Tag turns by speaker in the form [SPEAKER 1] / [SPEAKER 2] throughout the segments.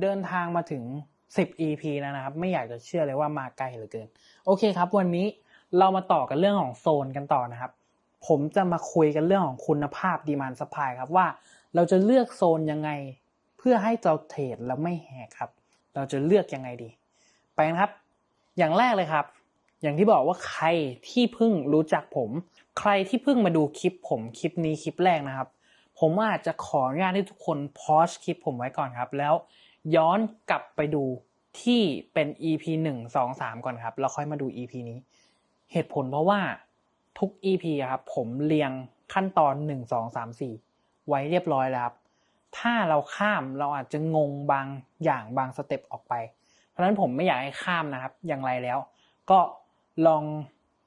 [SPEAKER 1] เดินทางมาถึง 10 EP แล้วนะครับ ไม่อยากจะเชื่อเลยว่ามาไกลเหลือเกิน โอเคครับ วันนี้เรามาต่อกันเรื่องของโซนกันต่อนะครับ ผมจะมาคุยกันเรื่องของคุณภาพดีมานสปายครับว่าเราจะเลือกโซนยังไง เพื่อให้เราเทรดแล้วไม่แหกครับ เราจะเลือกยังไงดี ไปกันครับ อย่างแรกเลยครับ อย่างที่บอกว่าใครที่เพิ่งรู้จักผม ใครที่เพิ่งมาดูคลิปผมคลิปนี้คลิปแรกนะครับ ผมอาจจะขออนุญาตให้ทุกคนพอสคลิปผมไว้ก่อนครับ แล้วย้อนกลับไปดูที่เป็น EP หนึ่งสองสามก่อนครับแล้วค่อยมาดู EP นี้ เหตุผลเพราะว่าทุก EP ครับผมเรียงขั้นตอนหนึ่งสองสามสี่ไว้เรียบร้อยแล้วครับ ถ้าเราข้ามเราอาจจะงงบางอย่างบางสเต็ปออกไป เพราะฉะนั้นผมไม่อยากให้ข้ามนะครับ อย่างไรแล้ว ก็ ลอง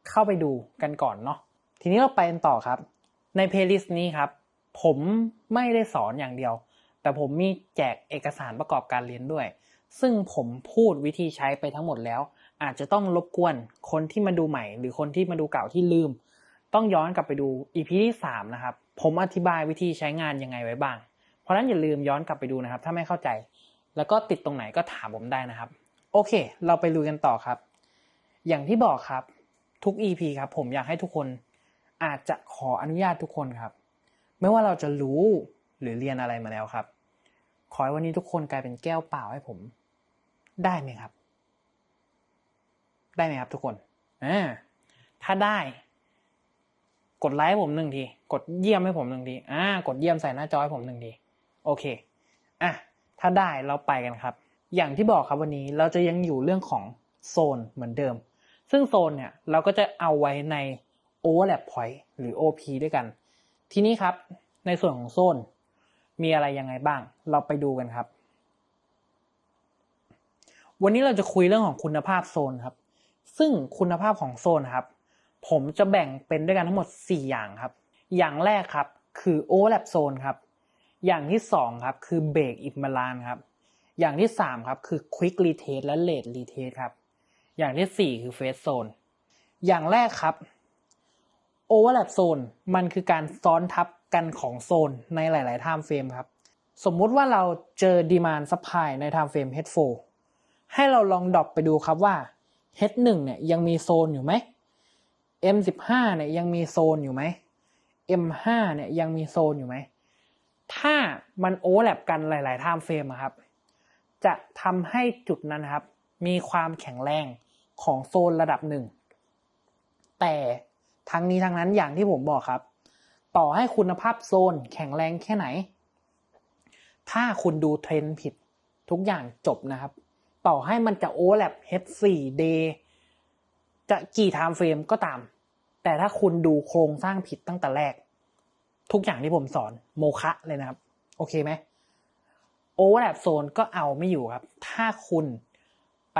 [SPEAKER 1] เข้าไปดูกันก่อนเนาะทีนี้เราไปกันต่อครับ ในเพลย์ลิสต์นี้ครับ ผมไม่ได้สอนอย่างเดียว แต่ผมมีแจกเอกสารประกอบการเรียนด้วย ซึ่งผมพูดวิธีใช้ไปทั้งหมดแล้ว อาจจะต้องรบกวนคนที่มาดูใหม่ หรือคนที่มาดูเก่าที่ลืม ต้องย้อนกลับไปดู EP ที่ 3 นะครับ ผมอธิบายวิธีใช้งานยังไงไว้บ้าง เพราะฉะนั้นอย่าลืมย้อนกลับไปดูนะครับ ถ้าไม่เข้าใจ แล้วก็ติดตรงไหนก็ถามผมได้นะครับ โอเค เราไปลุยกันต่อครับ อย่างที่บอกครับทุก EP ครับผมอยากให้ทุกคนอาจจะขออนุญาตทุกคนครับ ไม่ว่าเราจะรู้หรือเรียนอะไรมาแล้วครับ ขอให้วันนี้ทุกคนกลายเป็นแก้วเปล่าให้ผม ได้ไหมครับ ได้ไหมครับทุกคนอ่าถ้าได้ กดไลค์ให้ผมหนึ่งที กดเยี่ยมให้ผมหนึ่งทีอ่ากดเยี่ยมใส่หน้าจอให้ผมหนึ่งที โอเคอะถ้าได้เราไปกันครับ อย่างที่บอกครับวันนี้เราจะยังอยู่เรื่องของโซนเหมือนเดิม ซึ่งโซนเนี่ยเราก็จะเอาไว้ใน overlap point หรือ OP ด้วยกัน ทีนี้ครับในส่วนของโซนมีอะไรยังไงบ้าง เราไปดูกันครับ วันนี้เราจะคุยเรื่องของคุณภาพโซนครับ ซึ่งคุณภาพของโซนครับ ผมจะแบ่งเป็นด้วยกันทั้งหมด 4 อย่างครับ อย่างแรกครับคือ overlap zone ครับ อย่างที่ 2 ครับคือ break imbalance ครับ อย่างที่ 3 ครับคือ quick retest และ late retest ครับ อย่างที่ 4 คือ face zone อย่างแรกครับ overlap zone มันคือการซ้อนทับกันของโซนในหลายๆ time frame ครับ สมมุติว่าเราเจอ demand supply ใน time frame H4 ให้เราลองดรอปไปดูครับว่า H1 เนี่ยยังมีโซนอยู่ไหม M15 เนี่ยยังมีโซนอยู่ไหม M5 เนี่ยยังมีโซนอยู่ไหม ถ้ามันโอเวอร์แลปกันหลายๆ time frame อะครับ จะทำให้จุดนั้นครับ มีความแข็งแรง ของโซนระดับหนึ่ง แต่ทั้งนี้ทั้งนั้นอย่างที่ผมบอกครับ ต่อให้คุณภาพโซนแข็งแรงแค่ไหน ถ้าคุณดูเทรนด์ผิดทุกอย่างจบนะครับ ต่อให้มันจะโอเวอร์แลป H4 day จะกี่ไทม์เฟรมก็ตาม แต่ถ้าคุณดูโครงสร้างผิดตั้งแต่แรก ทุกอย่างที่ผมสอนโมฆะเลยนะครับ โอเคไหมโอเวอร์แลปโซนก็เอาไม่อยู่ครับ ถ้าคุณ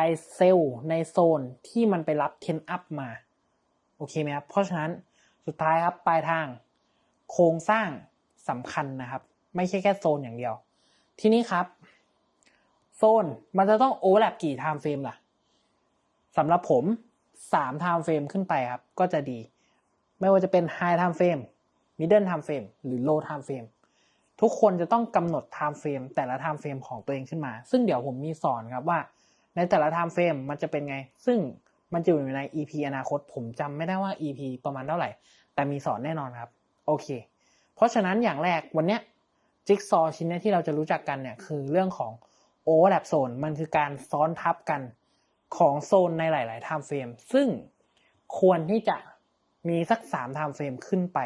[SPEAKER 1] ไปเซลล์ในโซนที่มันไปรับเทนอัพมา โอเคไหมครับ เพราะฉะนั้นสุดท้ายครับปลายทางโครงสร้างสำคัญนะครับ ไม่ใช่แค่โซนอย่างเดียว ทีนี้ครับ โซนมันจะต้องโอเวอร์แลปกี่ไทม์เฟรมล่ะสำหรับผมสาม time frame ขึ้นไปครับ ก็จะดี ไม่ว่าจะเป็น high time frame middle time frame หรือ low time frame ทุกคนจะต้องกำหนด time frame แต่ละ time frame ของตัวเองขึ้นมา ซึ่งเดี๋ยวผมมีสอนครับว่า ในแต่ละ time frame มันจะเป็นไง ซึ่งมันจะอยู่ใน EP อนาคต ผมจำไม่ได้ว่า EP ประมาณเท่าไหร่ แต่มีสอนแน่นอนครับ โอเค เพราะฉะนั้นอย่างแรกวันเนี้ยจิ๊กซอชิ้นนี้ที่เราจะรู้จักกันเนี่ยคือเรื่องของ overlap zone มันคือการซ้อนทับกันของโซนในหลายๆ time frame ซึ่งควรที่จะมีสัก3 time frame ขึ้นไป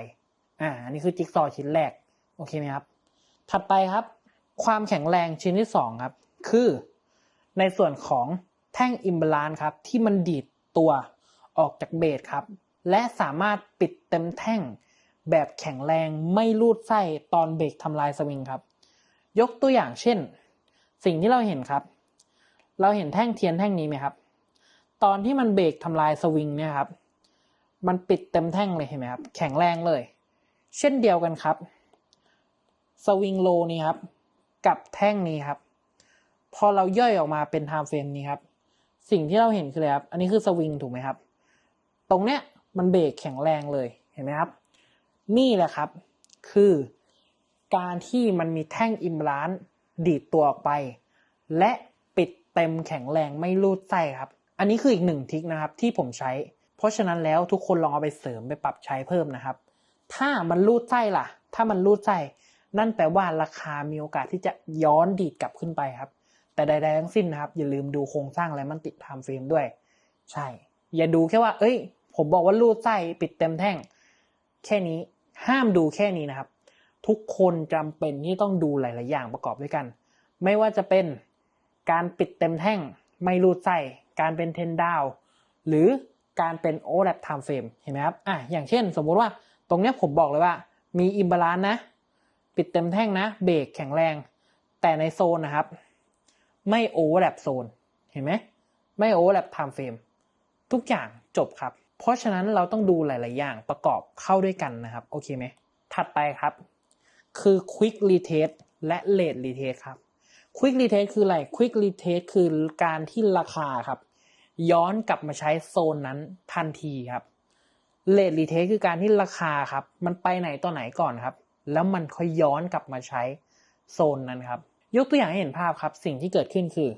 [SPEAKER 1] อ่า อันนี้คือจิ๊กซอชิ้นแรก โอเคไหมครับ ถัดไปครับ ความแข็งแรงชิ้นที่2ครับ คือ ในส่วนของแท่งอิมบาลานครับที่มันดีดตัวออกจากเบสครับ และสามารถปิดเต็มแท่งแบบแข็งแรงไม่ลูดไส้ตอนเบรกทำลายสวิงครับ ยกตัวอย่างเช่น สิ่งที่เราเห็นครับ เราเห็นแท่งเทียนแท่งนี้ไหมครับ ตอนที่มันเบรกทำลายสวิงเนี่ยครับ มันปิดเต็มแท่งเลยเห็นไหมครับแข็งแรงเลย เช่นเดียวกันครับ สวิงโลนี้ครับ กับแท่งนี้ครับ พอเราย่อยออกมาเป็นไทม์เฟรมนี้ครับ สิ่งที่เราเห็นคืออะไรครับ อันนี้คือสวิงถูกไหมครับ ตรงเนี้ยมันเบรกแข็งแรงเลยเห็นไหมครับ นี่แหละครับ คือการที่มันมีแท่งอิมบาลานดีดตัวออกไป และปิดเต็มแข็งแรงไม่รูดไส้ครับ อันนี้คืออีกหนึ่งทริคนะครับที่ผมใช้ เพราะฉะนั้นแล้วทุกคนลองเอาไปเสริมไปปรับใช้เพิ่มนะครับ ถ้ามันรูดไส้ล่ะ ถ้ามันรูดไส้ นั่นแปลว่าราคามีโอกาสที่จะย้อนดีดกลับขึ้นไปครับ แต่ใดๆทั้งสิ้นนะครับ อย่าลืมดูโครงสร้างและมันติดไทม์เฟรมด้วย ใช่ อย่าดูแค่ว่า เอ้ย ผมบอกว่ารูดไส้ปิดเต็มแท่ง แค่นี้ห้ามดูแค่นี้นะครับ ทุกคนจำเป็นที่ต้องดูหลาย ๆ อย่างประกอบด้วยกัน ไม่ว่าจะเป็นการปิดเต็มแท่ง ไม่รูดไส้การเป็นเทนดาวหรือการเป็นโอแลปไทม์เฟรมเห็นไหมครับอะอย่างเช่น สมมุติว่าตรงเนี้ยผมบอกเลยว่า มีอิมบาลานนะ ปิดเต็มแท่งนะ เบรกแข็งแรง แต่ในโซนนะครับ ไม่โอเวอร์แลปโซนเห็นไหมไม่โอเวอร์แลปไทม์เฟรมทุกอย่างจบครับ เพราะฉะนั้นเราต้องดูหลาย ๆ อย่างประกอบเข้าด้วยกันนะครับ โอเคไหมถัดไปครับ คือ quick retest และ late retest ครับ quick retest คืออะไร quick retest คือการที่ราคาครับ ย้อนกลับมาใช้โซนนั้นทันทีครับ late retest คือการที่ราคาครับ มันไปไหนต่อไหนก่อนครับ แล้วมันค่อยย้อนกลับมาใช้โซนนั้นครับ ยกตัวอย่างให้เห็นภาพครับ สิ่งที่เกิดขึ้นคือ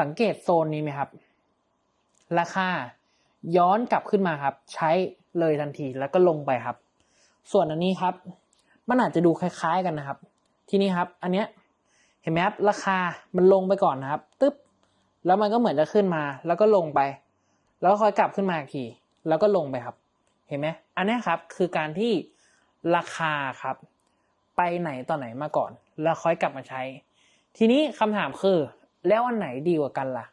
[SPEAKER 1] สังเกตโซนนี้ไหมครับ ราคาย้อนกลับขึ้นมาครับ ใช้เลยทันทีแล้วก็ลงไปครับ ส่วนอันนี้ครับ มันอาจจะดูคล้ายๆกันนะครับ ที่นี้ครับ อันเนี้ยเห็นไหมครับราคามันลงไปก่อนนะครับตึ๊บแล้วมันก็เหมือนจะขึ้นมา แล้วก็ลงไป แล้วก็ค่อยกลับขึ้นมาอีกทีแล้วก็ลงไปครับ เห็นไหมอันนี้ครับคือการที่ราคาครับ ไปไหนต่อไหนมาก่อน แล้วค่อยกลับมาใช้ ทีนี้คำถามคือ แล้วอันไหนดีกว่ากันล่ะ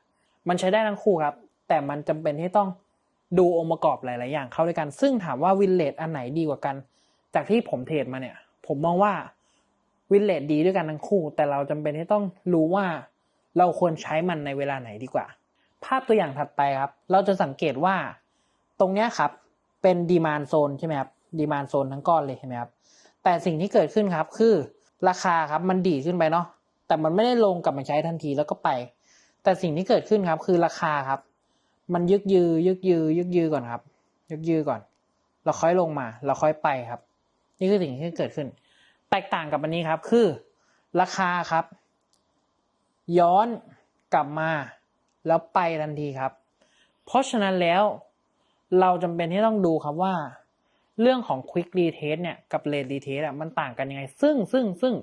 [SPEAKER 1] มันใช้ได้ทั้งคู่ครับ แต่มันจำเป็นที่ต้องดูองค์ประกอบหลาย ๆ อย่างเข้าด้วยกัน ซึ่งถามว่าวินเลดอันไหนดีกว่ากัน จากที่ผมเทรดมาเนี่ย ผมมองว่าวินเลดดีด้วยกันทั้งคู่ แต่เราจำเป็นที่ต้องรู้ว่าเราควรใช้มันในเวลาไหนดีกว่า ภาพตัวอย่างถัดไปครับ เราจะสังเกตว่าตรงเนี้ยครับเป็นดีมานโซนใช่ไหมครับดีมานโซนทั้งก้อนเลยใช่ไหมครับแต่สิ่งที่เกิดขึ้นครับคือราคาครับมันดีดขึ้นไปเนาะ แต่มันไม่ได้ลงกลับมาใช้ทันทีแล้วก็ไป แต่สิ่งที่เกิดขึ้นครับคือราคาครับ มันยึกยือยึกยือยึกยือก่อนครับ ยึกยือก่อน เราค่อยลงมา เราค่อยไปครับ นี่คือสิ่งที่เกิดขึ้น แตกต่างกับอันนี้ครับ คือราคาครับ ย้อนกลับมา แล้วไปทันทีครับ เพราะฉะนั้นแล้วเราจำเป็นที่ต้องดูครับว่า เรื่องของ quick retest เนี่ยกับ late retest อะมันต่างกันยังไง ซึ่งซึ่งซึ่ง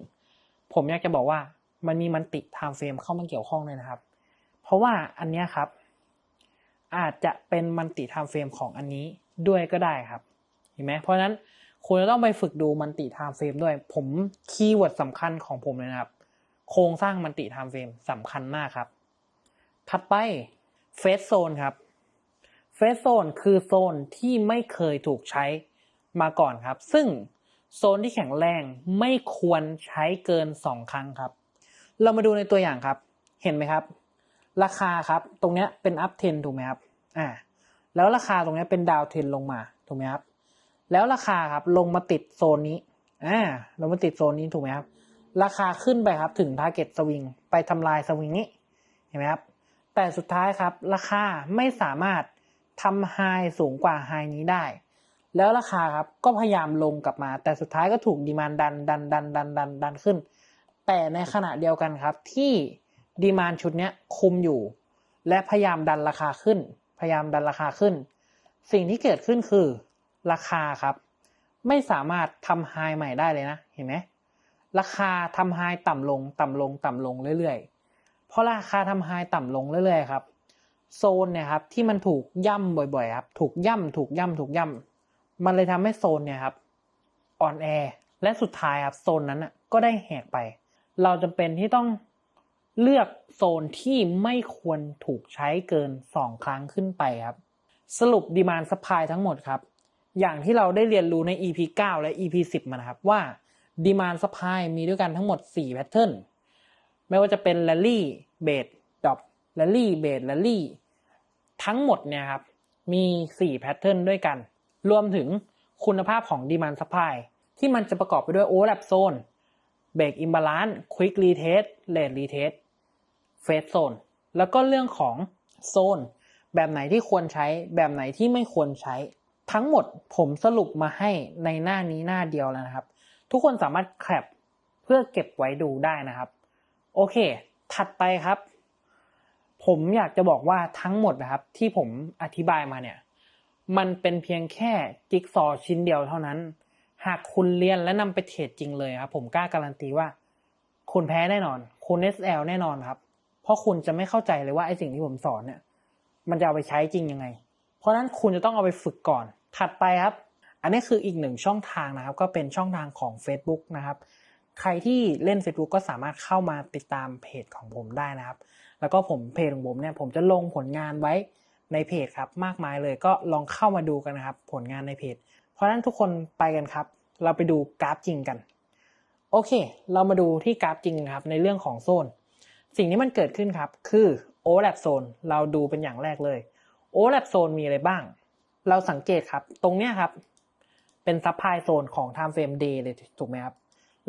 [SPEAKER 1] ผมอยากจะบอกว่า มันมีมันติ time frame เข้ามาเกี่ยวข้องเลยนะครับ เพราะว่าอันนี้ครับ อาจจะเป็นมันติ time frame ของอันนี้ด้วยก็ได้ครับ เห็นไหมเพราะนั้นคุณจะต้องไปฝึกดูมันติ time frame ด้วย ผมคีย์เวิร์ดสำคัญของผมเลยนะครับ โครงสร้างมันติ time frame สำคัญมากครับ ถัดไป face zone ครับ face zone คือโซนที่ไม่เคยถูกใช้มาก่อนครับ ซึ่งโซนที่แข็งแรงไม่ควรใช้เกิน 2 ครั้งครับ เรามาดูในตัวอย่างครับ เห็นไหมครับ ราคาครับ ตรงเนี้ยเป็น up trend ถูกไหมครับ อ่า แล้วราคาตรงเนี้ยเป็น down trend ลงมา ถูกไหมครับ แล้วราคาครับลงมาติดโซนนี้ อ่า ลงมาติดโซนนี้ถูกไหมครับ ราคาขึ้นไปครับถึง target swing ไปทำลายสวิงนี้ เห็นไหมครับ แต่สุดท้ายครับ ราคาไม่สามารถทำไฮสูงกว่าไฮนี้ได้ แล้วราคาครับก็พยายามลงกลับมา แต่สุดท้ายก็ถูกดีมานดันดันดันดันดันดันขึ้น แต่ในขณะเดียวกันครับที่ดีมานชุดนี้คุมอยู่ และพยายามดันราคาขึ้น พยายามดันราคาขึ้น สิ่งที่เกิดขึ้นคือราคาครับ ไม่สามารถทำไฮใหม่ได้เลยนะ เห็นไหมราคาทำไฮต่ำลงต่ำลงต่ำลงเรื่อยๆ เพราะราคาทำไฮต่ำลงเรื่อยๆครับ โซนเนี่ยครับที่มันถูกย่ำบ่อยๆครับ ถูกย่ำถูกย่ำถูกย่ำมันเลยทำให้โซนเนี่ยครับอ่อนแอและสุดท้ายครับโซนนั้นอะก็ได้แหกไป เราจำเป็นที่ต้องเลือกโซนที่ไม่ควรถูกใช้เกิน 2 ครั้งขึ้นไปครับ สรุปดีมานสปายทั้งหมดครับ อย่างที่เราได้เรียนรู้ใน EP 9 และ EP 10 มานะครับว่าดีมานสปายมีด้วยกันทั้งหมด4แพทเทิร์นไม่ว่าจะเป็น Rally b a s e Drop Rally b a s e Rally ทั้งหมดเนี่ยครับ มี4แพทเทิร์นด้วยกัน รวมถึงคุณภาพของ Demand Supply ที่มันจะประกอบไปด้วยโอ้แล็บโซน Overlap Zone Break Imbalance Quick Retest Late Retest Phase Zone แล้วก็เรื่องของโซน แบบไหนที่ควรใช้ แบบไหนที่ไม่ควรใช้ ทั้งหมดผมสรุปมาให้ในหน้านี้หน้าเดียวแล้วนะครับ ทุกคนสามารถแคปพื่อเก็บไว้ดูได้นะครับ โอเค ถัดไปครับ ผมอยากจะบอกว่าทั้งหมดนะครับ ที่ผมอธิบายมาเนี่ย มันเป็นเพียงแค่จิ๊กซอชิ้นเดียวเท่านั้น หากคุณเรียนและนำไปเทรดจริงเลยครับผมกล้าการันตีว่า คุณแพ้แน่นอน คุณ SL แน่นอนครับ เพราะคุณจะไม่เข้าใจเลยว่าไอ้สิ่งที่ผมสอนเนี่ย มันจะเอาไปใช้จริงยังไง เพราะฉะนั้นคุณจะต้องเอาไปฝึกก่อน ถัดไปครับ อันนี้คืออีกหนึ่งช่องทางนะครับ ก็เป็นช่องทางของ Facebook นะครับ ใครที่เล่น Facebook ก็สามารถเข้ามาติดตามเพจของผมได้นะครับ แล้วก็ผมเพจของผมเนี่ย ผมจะลงผลงานไว้ในเพจครับ มากมายเลยก็ลองเข้ามาดูกันนะครับ ผลงานในเพจ เพราะฉะนั้นทุกคนไปกันครับ เราไปดูกราฟจริงกัน โอเค เรามาดูที่กราฟจริงครับในเรื่องของโซน สิ่งที่มันเกิดขึ้นครับคือ overlap zone เราดูเป็นอย่างแรกเลย overlap zone มีอะไรบ้าง เราสังเกตครับ ตรงเนี้ยครับ เป็น supply zone ของ time frame day เลยถูกไหมครับ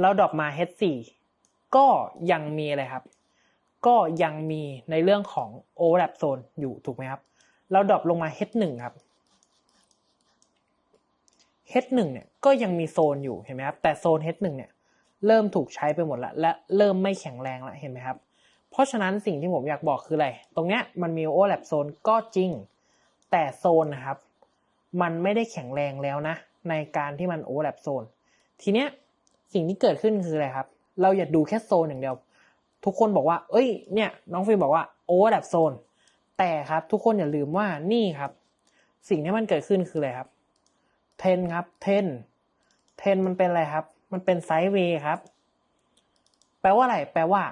[SPEAKER 1] เราดรอปมา H4 ก็ยังมีอะไรครับ ก็ยังมีในเรื่องของ overlap zone อยู่ถูกไหมครับ เราดรอปลงมา H1 ครับ H1 เนี่ยก็ยังมีโซนอยู่เห็นไหมครับแต่โซน H1 เนี่ยเริ่มถูกใช้ไปหมดแล้วและเริ่มไม่แข็งแรงแล้วเห็นไหมครับ เพราะฉะนั้นสิ่งที่ผมอยากบอกคืออะไร ตรงเนี้ยมันมี overlap zone ก็จริง แต่โซนนะครับ มันไม่ได้แข็งแรงแล้วนะ ในการที่มัน overlap zone ทีเนี้ยสิ่งที่เกิดขึ้นคืออะไรครับ เราอย่าดูแค่โซนอย่างเดียว ทุกคนบอกว่า เอ้ย เนี่ยน้องฟิลบอกว่า overlap zone แต่ครับทุกคนอย่าลืมว่านี่ครับ สิ่งที่มันเกิดขึ้นคืออะไรครับ เทนครับเทนเทนมันเป็นอะไรครับ มันเป็นไซด์เวย์ครับ แปลว่าอะไร แปลว่า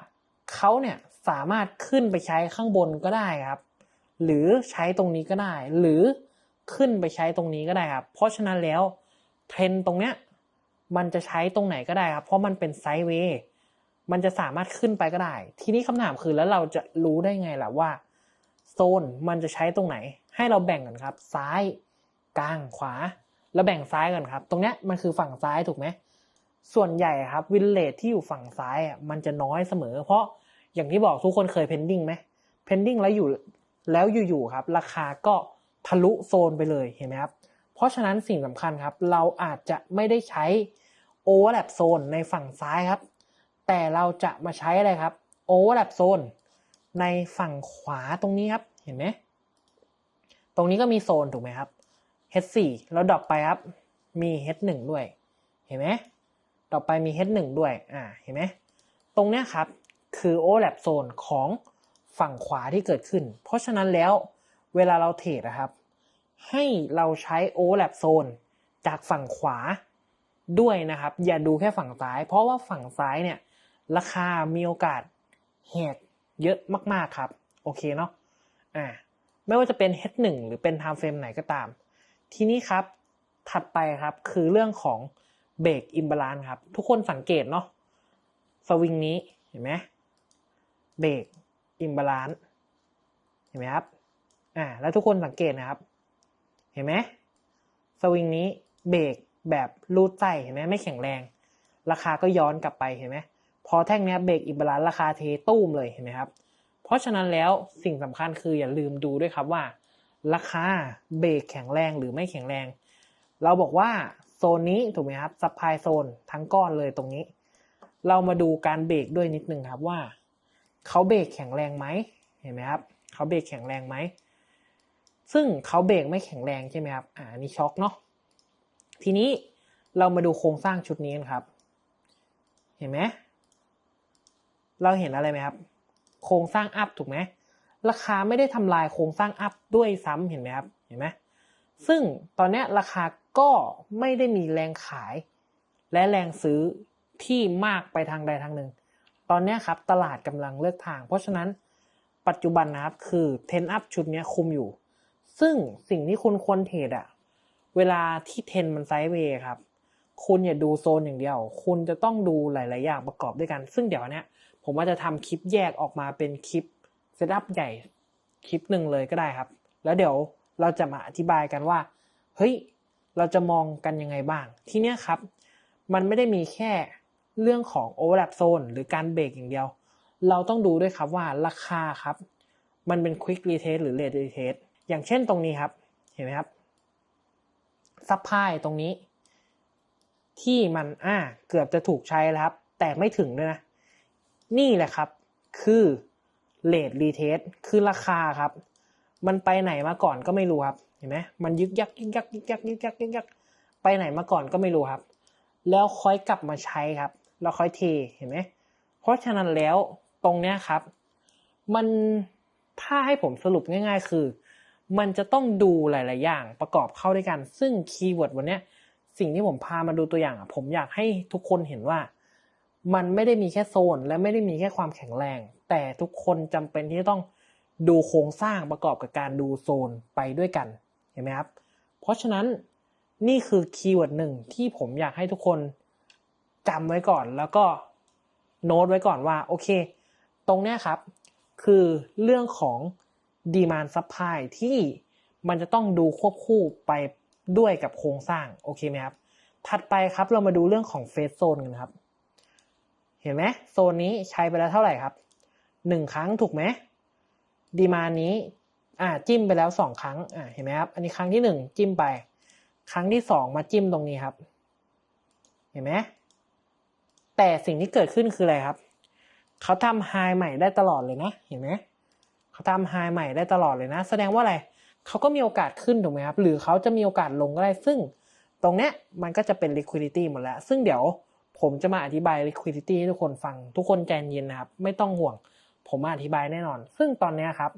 [SPEAKER 1] เขาเนี่ยสามารถขึ้นไปใช้ข้างบนก็ได้ครับ หรือใช้ตรงนี้ก็ได้ หรือขึ้นไปใช้ตรงนี้ก็ได้ครับ เพราะฉะนั้นแล้วเทรนตรงเนี้ยมันจะใช้ตรงไหนก็ได้ครับ เพราะมันเป็นไซด์เวย์มันจะสามารถขึ้นไปก็ได้ ทีนี้คำถามคือแล้วเราจะรู้ได้ไงล่ะว่าโซนมันจะใช้ตรงไหน ให้เราแบ่งกันครับ ซ้าย กลางขวา แล้วแบ่งซ้ายกันครับ ตรงเนี้ยมันคือฝั่งซ้ายถูกไหมส่วนใหญ่ครับวินเลทที่อยู่ฝั่งซ้ายอะมันจะน้อยเสมอ เพราะอย่างที่บอกทุกคนเคยเพนดิ้งไหมเพนดิ้งแล้วอยู่แล้วอยู่ๆครับ ราคาก็ทะลุโซนไปเลยเห็นไหมครับ เพราะฉะนั้นสิ่งสำคัญครับ เราอาจจะไม่ได้ใช้โอเวอร์แลปโซนในฝั่งซ้ายครับ แต่เราจะมาใช้อะไรครับโอเวอร์แลปโซนในฝั่งขวาตรงนี้ครับ เห็นไหมตรงนี้ก็มีโซนถูกไหมครับ H4 แล้วดรอปไปครับ มี H1 ด้วย เห็นไหมต่อไปมี H1 ด้วย อ่า เห็นไหมตรงเนี้ยครับ คือ overlap zone ของฝั่งขวาที่เกิดขึ้น เพราะฉะนั้นแล้วเวลาเราเทรดนะครับ ให้เราใช้ overlap zone จากฝั่งขวาด้วยนะครับ อย่าดูแค่ฝั่งซ้าย เพราะว่าฝั่งซ้ายเนี่ยราคามีโอกาสแหกเยอะมาก ๆ ครับ โอเคเนาะอ่าไม่ว่าจะเป็น H1 หรือเป็น time frame ไหนก็ตาม ทีนี้ครับถัดไปครับคือเรื่องของเบรกอิมบาลานครับ ทุกคนสังเกตเนาะสวิงนี้เห็นไหมเบรกอิมบาลานเห็นไหมครับอ่าแล้วทุกคนสังเกตนะครับ เห็นไหมสวิงนี้เบรกแบบรูดไส้เห็นไหมไม่แข็งแรง ราคาก็ย้อนกลับไปเห็นไหมพอแท่งนี้เบรกอิมบาลานราคาเทตู้มเลยเห็นไหมครับ เพราะฉะนั้นแล้วสิ่งสำคัญคืออย่าลืมดูด้วยครับว่า ราคาเบรกแข็งแรงหรือไม่แข็งแรง เราบอกว่าโซนนี้ถูกไหมครับซัพพลายโซนทั้งก้อนเลยตรงนี้ เรามาดูการเบรกด้วยนิดนึงครับว่าเขาเบรกแข็งแรงไหมเห็นไหมครับเขาเบรกแข็งแรงไหมซึ่งเขาเบรกไม่แข็งแรงใช่ไหมครับอ่านี่ช็อคเนาะทีนี้เรามาดูโครงสร้างชุดนี้กันครับ เห็นไหมเราเห็นอะไรไหมครับ โครงสร้างอัพถูกไหม ราคาไม่ได้ทำลายโครงสร้างอัพด้วยซ้ำเห็นไหมครับเห็นไหมซึ่งตอนนี้ราคาก็ไม่ได้มีแรงขาย และแรงซื้อที่มากไปทางใดทางหนึ่ง ตอนนี้ครับตลาดกำลังเลือกทาง เพราะฉะนั้นปัจจุบันนะครับคือเทนอัพชุดนี้คุมอยู่ ซึ่งสิ่งที่คุณควรเทรดอะเวลาที่เทนมันไซด์เวย์ครับ คุณอย่าดูโซนอย่างเดียว คุณจะต้องดูหลาย ๆ อย่างประกอบด้วยกัน ซึ่งเดี๋ยวเนี้ยผมว่าจะทำคลิปแยกออกมาเป็นคลิป เซตอัพใหญ่คลิปหนึ่งเลยก็ได้ครับ แล้วเดี๋ยวเราจะมาอธิบายกันว่าเฮ้ยเราจะมองกันยังไงบ้าง ที่เนี้ยครับ มันไม่ได้มีแค่เรื่องของ overlap zone หรือการเบรกอย่างเดียว เราต้องดูด้วยครับว่าราคาครับ มันเป็น quick retest หรือ late retest อย่างเช่นตรงนี้ครับ เห็นไหมครับซัพพลายตรงนี้ ที่มันอ่าเกือบจะถูกใช้แล้วครับ แต่ไม่ถึงด้วยนะ นี่แหละครับ คือ เลทรีเทสคือราคาครับ มันไปไหนมาก่อนก็ไม่รู้ครับเห็นไหมมันยึกยักยึกยักยึกยักยึกยักยึกยักไปไหนมาก่อนก็ไม่รู้ครับ แล้วค่อยกลับมาใช้ครับ แล้วค่อยเทเห็นไหมเพราะฉะนั้นแล้วตรงเนี้ยครับ มันถ้าให้ผมสรุปง่าย ๆ คือ มันจะต้องดูหลาย ๆ อย่างประกอบเข้าด้วยกัน ซึ่งคีย์เวิร์ดวันเนี้ยสิ่งที่ผมพามาดูตัวอย่างอะผมอยากให้ทุกคนเห็นว่า มันไม่ได้มีแค่โซน และไม่ได้มีแค่ความแข็งแรง แต่ทุกคนจำเป็นที่จะต้องดูโครงสร้างประกอบกับการดูโซนไปด้วยกันเห็นไหมครับ เพราะฉะนั้นนี่คือคีย์เวิร์ดหนึ่งที่ผมอยากให้ทุกคนจำไว้ก่อนแล้วก็โน้ตไว้ก่อนว่าโอเค ตรงเนี้ยครับ คือเรื่องของดีมานซั p พลายที่มันจะต้องดูควบคู่ไปด้วยกับโครงสร้างโอเคไหมครับ ถัดไปครับเรามาดูเรื่องของเฟสโซนกันครับ เห็นไหมโซนนี้ใช้ไปแล้วเท่าไหร่ครับ หนึ่งครั้งถูกไหมดีมานี้อ่าจิ้มไปแล้วสองครั้งอ่าเห็นไหมครับ อันนี้ครั้งที่หนึ่งจิ้มไป ครั้งที่สองมาจิ้มตรงนี้ครับ เห็นไหมแต่สิ่งที่เกิดขึ้นคืออะไรครับ เขาทำไฮใหม่ได้ตลอดเลยนะ เห็นไหมเขาทำไฮใหม่ได้ตลอดเลยนะ แสดงว่าอะไรเขาก็มีโอกาสขึ้นถูกไหมครับ หรือเขาจะมีโอกาสลงก็ได้ ซึ่งตรงเนี้ยมันก็จะเป็น liquidity หมดแล้ว ซึ่งเดี๋ยวผมจะมาอธิบาย liquidity ให้ทุกคนฟัง ทุกคนใจเย็นนะครับ ไม่ต้องห่วง ผมอธิบายแน่นอน ซึ่งตอนนี้ครับ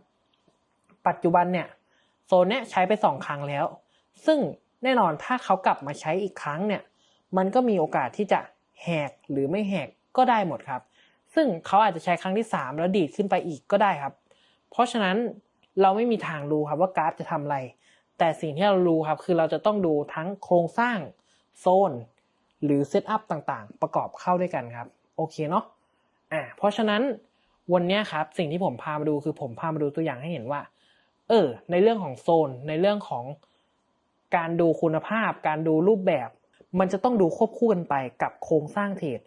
[SPEAKER 1] ปัจจุบันเนี่ยโซนเนี้ยใช้ไปสองครั้งแล้ว ซึ่งแน่นอนถ้าเขากลับมาใช้อีกครั้งเนี่ย มันก็มีโอกาสที่จะแหกหรือไม่แหกก็ได้หมดครับ ซึ่งเขาอาจจะใช้ครั้งที่ 3 แล้วดีดขึ้นไปอีกก็ได้ครับ เพราะฉะนั้นเราไม่มีทางรู้ครับว่ากราฟจะทำอะไร แต่สิ่งที่เรารู้ครับคือเราจะต้องดูทั้งโครงสร้างโซน หรือเซตอัพต่างๆ ประกอบเข้าด้วยกันครับ โอเคเนาะ อ่า เพราะฉะนั้น วันนี้ครับสิ่งที่ผมพามาดูคือผมพามาดูตัวอย่างให้เห็นว่า เออ ในเรื่องของโซน ในเรื่องของการดูคุณภาพ การดูรูปแบบ มันจะต้องดูควบคู่กันไปกับโครงสร้างเทรด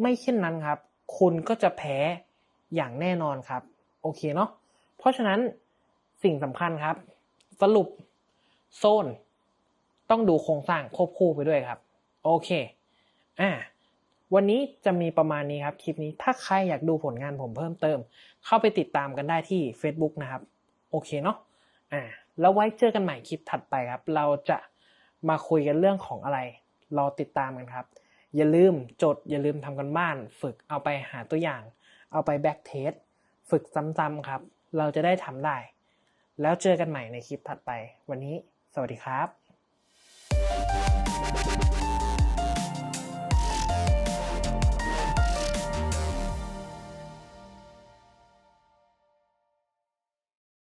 [SPEAKER 1] ไม่เช่นนั้นครับ คุณก็จะแพ้อย่างแน่นอนครับ โอเคเนาะเพราะฉะนั้นสิ่งสำคัญครับ สรุปโซน ต้องดูโครงสร้างควบคู่ไปด้วยครับ โอเคอ่า วันนี้จะมีประมาณนี้ครับคลิปนี้ ถ้าใครอยากดูผลงานผมเพิ่มเติม เข้าไปติดตามกันได้ที่ Facebook นะครับ โอเคเนาะอ่าแล้วไว้เจอกันใหม่คลิปถัดไปครับ เราจะมาคุยกันเรื่องของอะไร รอติดตามกันครับ อย่าลืมจด อย่าลืมทำกันบ้าน ฝึกเอาไปหาตัวอย่าง เอาไปแบ็กเทสฝึกซ้ำๆครับ เราจะได้ทำได้ แล้วเจอกันใหม่ในคลิปถัดไป วันนี้ สวัสดีครับ